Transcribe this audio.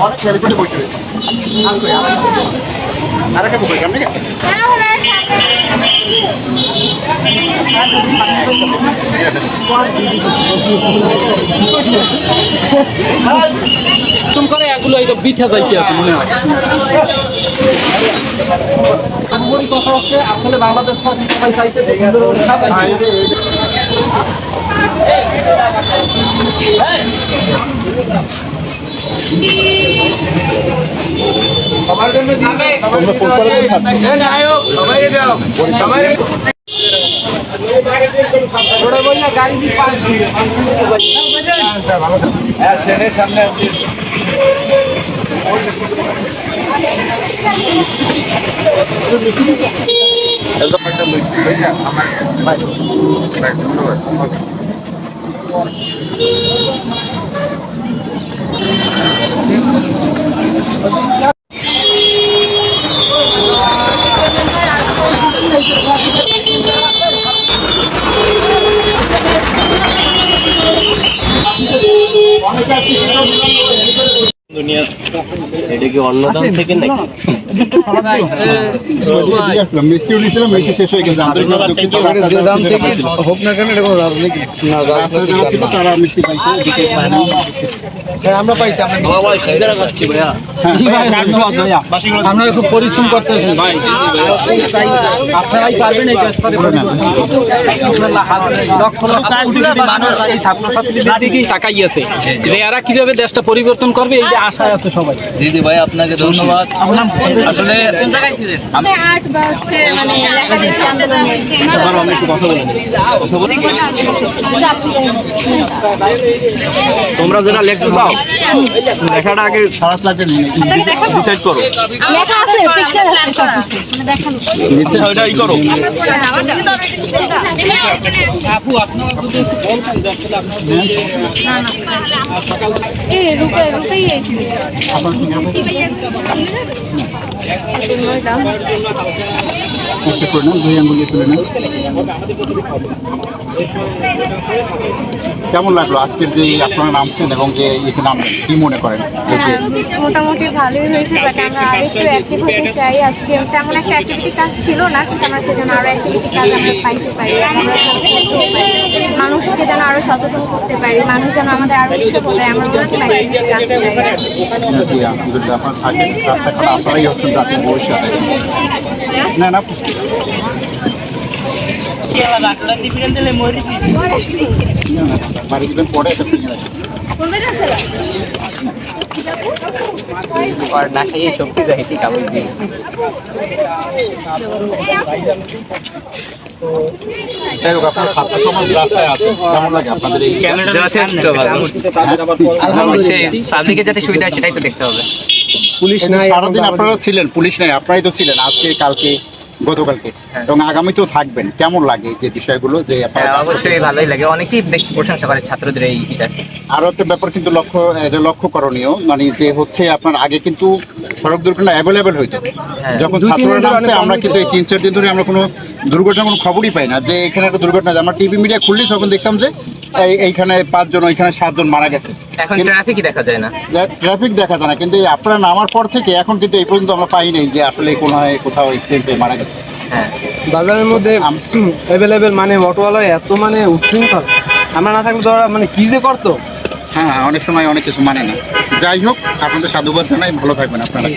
অনেক ছেলেপেলে বইতে রয়েছে আর একটা বই কেমন গেছে নতুন করে এগুলো এই যে বিঠা যাইতে আছে মনে হয় আমার কথা হচ্ছে আসলে বাংলাদেশ সবাই চাইতে যে সামনে একদম একটা আমার ভাই ধন্যবাদ এটা কি অন্নদান থেকে নাকি? শেষ হয়ে। আমরা পাইছি ভাইয়া? আমরা খুব পরিশ্রম করতেছেন ভাই। আপনারাই পারবেন এই কাজটা লক্ষ লক্ষ কোটি কোটি মানুষ এই ছাত্রছাত্রীদের দিকেই তাকাইয়াছে যে এরা কীভাবে দেশটা পরিবর্তন করবে এই যে আশায় আছে সবাই। দিদি ভাই আপনাকে ধন্যবাদ। আসলে আমাদের আর্ট বা হচ্ছে মানে লেখালেখি আন্দোলন হয়েছে আমি একটু কথা বলে? তোমরা যেটা লিখতে চাও লেখাটা আগে খারাপ লাগে ডিসাইড করো। লেখা আছে পিকচার আছে সব কিছু। মানে দেখানো বিষয়টাই করো। আপু আপনারা যদি বলতেন যে আসলে আপনারা এ রুকে রুকেই একটু করে নেন দুই আঙ্গুল তুলে নেন কেমন লাগল আজকের যে আপনারা নামছেন এবং যে এখানে নামলেন? কি মনে করেন? মোটামুটি ভালোই হয়েছে বাট আমরা আরেকটু অ্যাক্টিভ হতে চাই আজকে। তেমন একটা অ্যাক্টিভিটি কাজ ছিল না, কিন্তু আমরা সেজন্য আরও অ্যাক্টিভিটি কাজ আমরা পাইতে পারি। পারি। মানুষকে যেন আরও সচেতন করতে পারি মানুষ যেন আমাদের আরও বেশি বলে আমরা আপনারাই হচ্ছেন জাতির ভবিষ্যতে। না না বাড়ি পরে পাবলিকের যাতে সুবিধা হয় সেটাই তো দেখতে হবে। পুলিশ নাই সারাদিন আপনারা ছিলেন পুলিশ নাই আপনারাই তো ছিলেন আজকে কালকে। গতকালকে। এবং আগামীতেও থাকবেন। কেমন লাগে যে বিষয়গুলো যে হ্যাঁ, অবশ্যই ভালোই লাগে। অনেকেই বেশি প্রশংসা করে ছাত্রদের এই এটা। আরও একটা ব্যাপার কিন্তু লক্ষ্য এটা লক্ষ্য করণীয় মানে যে হচ্ছে আপনার আগে কিন্তু সড়ক দুর্ঘটনা অ্যাভেলেবেল হইতো। হ্যাঁ। যখন ছাত্ররা নামছে আমরা কিন্তু এই তিন চার দিন ধরে আমরা কোনো দুর্ঘটনার কোনো খবরই পাই না। যে এখানে একটা দুর্ঘটনা আছে। আমরা টিভি মিডিয়া খুললেই তখন দেখতাম যে এইখানে পাঁচজন ওইখানে সাতজন মারা গেছে। এখন ট্রাফিকই দেখা যায় না। ট্রাফিক দেখা যায় না কিন্তু এই আপনারা নামার পর থেকে এখন কিন্তু এই পর্যন্ত আমরা পাই নাই যে আসলে কোনো কোথাও এক্সিডেন্টে মারা গেছে। হ্যাঁ। বাজারের মধ্যে অ্যাভেলেবেল মানে অটোওয়ালা এত মানে উচ্ছৃঙ্খল। আমরা না থাকলে তো ওরা মানে কি যে করতো? হ্যাঁ অনেক সময় অনেক কিছু মানে না। যাই হোক আপনাদের সাধুবাদ জানাই ভালো থাকবেন আপনারা।